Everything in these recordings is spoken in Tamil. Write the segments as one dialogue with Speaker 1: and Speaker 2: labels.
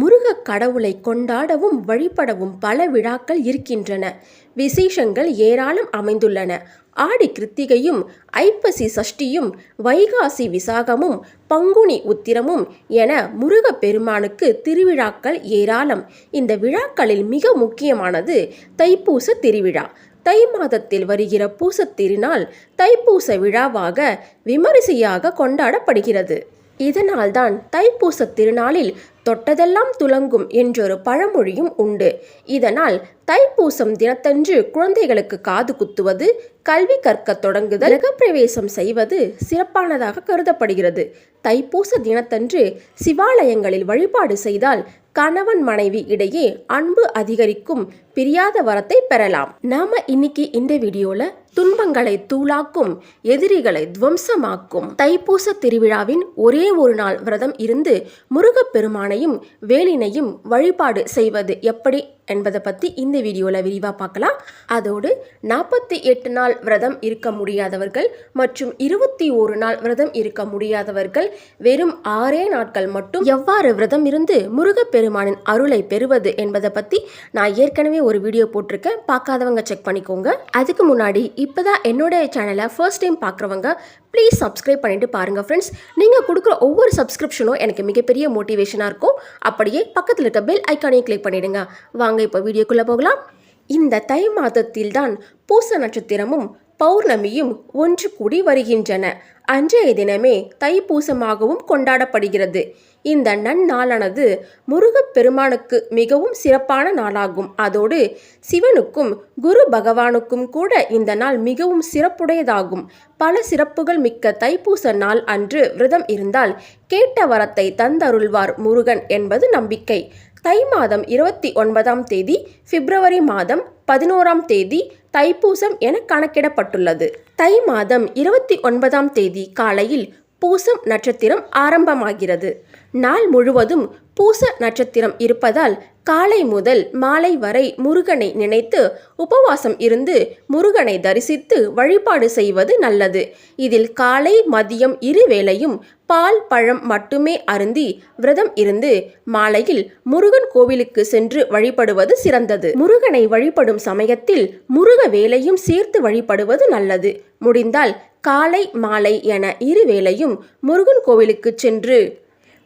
Speaker 1: முருகக் கடவுளை கொண்டாடவும் வழிபடவும் பல விழாக்கள் இருக்கின்றன. விசேஷங்கள் ஏராளம் அமைந்துள்ளன. ஆடி கிருத்திகையும் ஐப்பசி சஷ்டியும் வைகாசி விசாகமும் பங்குனி உத்திரமும் என முருகப் பெருமானுக்கு திருவிழாக்கள் ஏராளம். இந்த விழாக்களில் மிக முக்கியமானது தைப்பூச திருவிழா. தை மாதத்தில் வருகிற பூசத் திருநாள் தைப்பூச விழாவாக விமரிசையாக கொண்டாடப்படுகிறது. இதனால்தான் தைப்பூசத் திருநாளில் தொட்டதெல்லாம் துலங்கும் என்றொரு பழமொழியும் உண்டு. இதனால் தைப்பூசம் தினத்தன்று குழந்தைகளுக்கு காது குத்துவது கல்வி கற்க தொடங்குதல் கிரகப்பிரவேசம் செய்வது சிறப்பானதாக கருதப்படுகிறது. தைப்பூச தினத்தன்று சிவாலயங்களில் வழிபாடு செய்தால் கணவன் மனைவி இடையே அன்பு அதிகரிக்கும் பிரியாத வரத்தை பெறலாம். நாம இன்னைக்கு இந்த வீடியோல துன்பங்களை தூளாக்கும் எதிரிகளை துவம்சமாக்கும் தைப்பூச திருவிழாவின் ஒரே ஒரு நாள் விரதம் இருந்து முருகப்பெருமானையும் வேலினையும் வழிபாடு செய்வது எப்படி என்பதை பற்றி இந்த வீடியோவில் விரிவாக பார்க்கலாம். அதோடு நாற்பத்தி எட்டு நாள் விரதம் இருக்க முடியாதவர்கள் மற்றும் இருபத்தி ஒரு நாள் விரதம் இருக்க முடியாதவர்கள் வெறும் ஆறே நாட்கள் மட்டும் எவ்வாறு விரதம் இருந்து முருகப்பெருமானின் அருளை பெறுவது என்பதை பற்றி நான் ஏற்கனவே ஒரு வீடியோ போட்டிருக்கேன். பார்க்காதவங்க செக் பண்ணிக்கோங்க. அதுக்கு முன்னாடி இப்போதான் என்னோட சேனலை ஃபர்ஸ்ட் டைம் பார்க்குறவங்க ப்ளீஸ் சப்ஸ்கிரைப் பண்ணிட்டு பாருங்கள் ஃப்ரெண்ட்ஸ் நீங்கள் கொடுக்குற ஒவ்வொரு சப்ஸ்கிரிப்ஷனும் எனக்கு மிகப்பெரிய மோட்டிவேஷனாக இருக்கும். அப்படியே பக்கத்தில் இருக்க பெல் ஐக்கானையும் கிளிக் பண்ணிவிடுங்க வாங்க இப்போ வீடியோக்குள்ளே போகலாம். இந்த தை மாதத்தில்தான் பூச நட்சத்திரமும் பௌர்ணமியும் ஒன்று கூடி வருகின்றன. அன்றைய தினமே தைப்பூசமாகவும் கொண்டாடப்படுகிறது. இந்த நன்னாளானது முருகப்பெருமானுக்கு மிகவும் சிறப்பான நாளாகும். அதோடு சிவனுக்கும் குரு பகவானுக்கும் கூட இந்த நாள் மிகவும் சிறப்புடையதாகும். பல சிறப்புகள் மிக்க தைப்பூச நாள் அன்று விரதம் இருந்தால் கேட்ட வரத்தை தந்தருள்வார் முருகன் என்பது நம்பிக்கை. தை மாதம் இருபத்தி ஒன்பதாம் தேதி பிப்ரவரி மாதம் பதினோராம் தேதி தைப்பூசம் என கணக்கிடப்பட்டுள்ளது. தை மாதம் இருபத்தி ஒன்பதாம் தேதி காலையில் பூசம் நட்சத்திரம் ஆரம்பமாகிறது. நாள் முழுவதும் பூச நட்சத்திரம் இருப்பதால் காலை முதல் மாலை வரை முருகனை நினைத்து உபவாசம் இருந்து முருகனை தரிசித்து வழிபாடு செய்வது நல்லது. இதில் காலை மதியம் இரு வேளையும் பால் பழம் மட்டுமே அருந்தி விரதம் இருந்து மாலையில் முருகன் கோவிலுக்கு சென்று வழிபடுவது சிறந்தது. முருகனை வழிபடும் சமயத்தில் முருக வேலையும் சேர்த்து வழிபடுவது நல்லது. முடிந்தால் காலை மாலை என இருவேளையும் முருகன் கோவிலுக்கு சென்று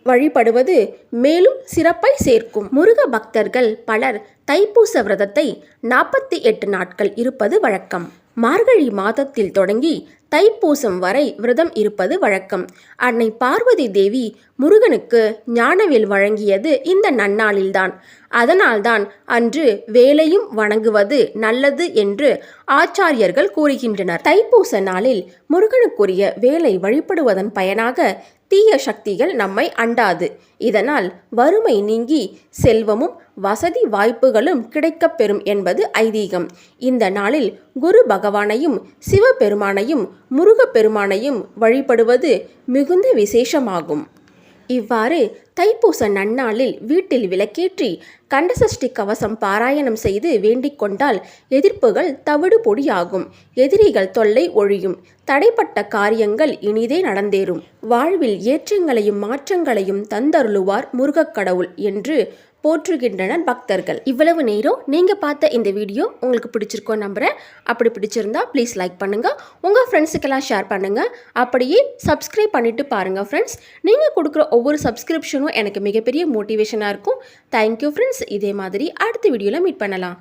Speaker 1: வழிபடுவது மேலும் சிறப்பை சேர்க்கும். முருக பக்தர்கள் பலர் தைப்பூச விரதத்தை நாற்பத்தி எட்டு நாட்கள் இருப்பது வழக்கம். மார்கழி மாதத்தில் தொடங்கி தைப்பூசம் வரை விரதம் இருப்பது வழக்கம். அன்னை பார்வதி தேவி முருகனுக்கு ஞானவேல் வழங்கியது இந்த நன்னாளில்தான். அதனால்தான் அன்று வேலையும் வணங்குவது நல்லது என்று ஆச்சாரியர்கள் கூறுகின்றனர். தைப்பூச நாளில் முருகனுக்குரிய வேலை வழிபடுவதன் பயனாக தீய சக்திகள் நம்மை அண்டாது. இதனால் வறுமை நீங்கி செல்வமும் வசதி வாய்ப்புகளும் கிடைக்கப் பெறும் என்பது ஐதீகம். இந்த நாளில் குரு பகவானையும் சிவபெருமானையும் முருகப்பெருமானையும் வழிபடுவது மிகுந்த விசேஷமாகும். இவ்வாறு தைப்பூச நன்னாளில் வீட்டில் விளக்கேற்றி கண்டசஷ்டி கவசம் பாராயணம் செய்து வேண்டிக் கொண்டால் எதிர்ப்புகள் தவிடு பொடியாகும் எதிரிகள் தொல்லை ஒழியும். தடைப்பட்ட காரியங்கள் இனிதே நடந்தேறும். வாழ்வில் ஏற்றங்களையும் மாற்றங்களையும் தந்தருளுவார் முருகக் கடவுள் என்று போற்றுகின்றனர் பக்தர்கள். இவ்வளவு நேரம் நீங்கள் பார்த்த இந்த வீடியோ உங்களுக்கு பிடிச்சிருக்கோ நம்புகிறேன் அப்படி பிடிச்சிருந்தா ப்ளீஸ் லைக் பண்ணுங்கள் உங்கள் ஃப்ரெண்ட்ஸுக்கெல்லாம் ஷேர் பண்ணுங்கள் அப்படியே சப்ஸ்கிரைப் பண்ணிவிட்டு பாருங்கள் ஃப்ரெண்ட்ஸ் நீங்கள் கொடுக்குற ஒவ்வொரு சப்ஸ்கிரிப்ஷனும் எனக்கு மிகப்பெரிய மோட்டிவேஷனாக இருக்கும். தேங்க்யூ ஃப்ரெண்ட்ஸ் இதே மாதிரி அடுத்த வீடியோவில் மீட் பண்ணலாம்.